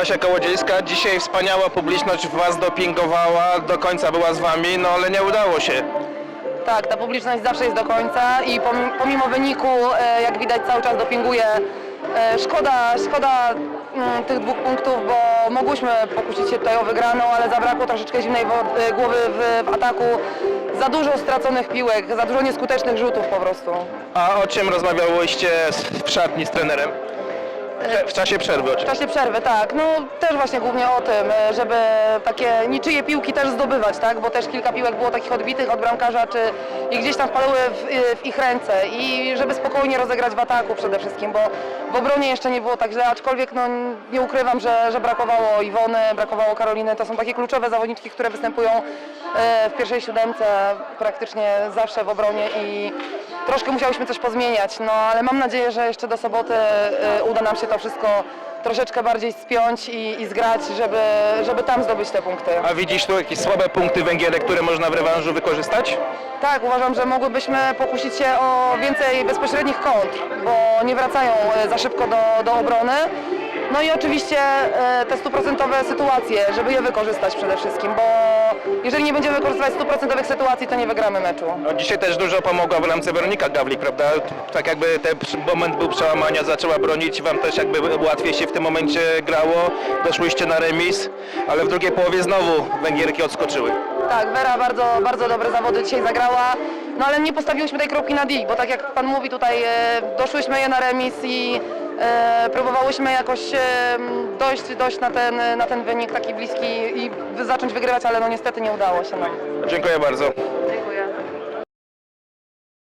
Kasia Kołodziejska, dzisiaj wspaniała publiczność Was dopingowała, do końca była z Wami, no ale nie udało się. Tak, ta publiczność zawsze jest do końca i pomimo, pomimo wyniku, e, jak widać, cały czas dopinguje. E, Szkoda, szkoda mm, tych dwóch punktów, bo mogłyśmy pokusić się tutaj o wygraną, ale zabrakło troszeczkę zimnej wo- e, głowy w, w ataku. Za dużo straconych piłek, za dużo nieskutecznych rzutów po prostu. A o czym rozmawiałyście z- w szatni z trenerem? W czasie przerwy W oczywiście. czasie przerwy, tak. No też właśnie głównie o tym, e, żeby takie niczyje piłki też zdobywać, tak? Bo też kilka piłek było takich odbitych od bramkarza, czy i gdzieś tam wpadały w, e, w ich ręce i żeby spokojnie rozegrać w ataku przede wszystkim, bo w obronie jeszcze nie było tak źle, aczkolwiek no nie ukrywam, że, że brakowało Iwony, brakowało Karoliny. To są takie kluczowe zawodniczki, które występują e, w pierwszej siódemce praktycznie zawsze w obronie i troszkę musiałyśmy coś pozmieniać, no ale mam nadzieję, że jeszcze do soboty e, uda nam się to wszystko troszeczkę bardziej spiąć i, i zgrać, żeby, żeby tam zdobyć te punkty. A widzisz tu jakieś słabe punkty Węgierek, które można w rewanżu wykorzystać? Tak, uważam, że mogłybyśmy pokusić się o więcej bezpośrednich kontr, bo nie wracają e, za szybko do, do obrony. No i oczywiście e, te stuprocentowe sytuacje, żeby je wykorzystać przede wszystkim, bo jeżeli nie będziemy wykorzystywać stuprocentowych sytuacji, to nie wygramy meczu. No, dzisiaj też dużo pomogła w bramce Weronika Gawlik, prawda? Tak jakby ten moment był przełamania, zaczęła bronić, Wam też jakby łatwiej się w tym momencie grało, doszłyście na remis, ale w drugiej połowie znowu Węgierki odskoczyły. Tak, Wera bardzo, bardzo dobre zawody dzisiaj zagrała, no ale nie postawiłyśmy tej kropki na D, bo tak jak Pan mówi tutaj, e, doszłyśmy je na remis i e, próbowałyśmy jakoś dojść, dojść na, ten, na ten wynik taki bliski i zacząć wygrywać, ale no niestety nie udało się. No. Dziękuję bardzo.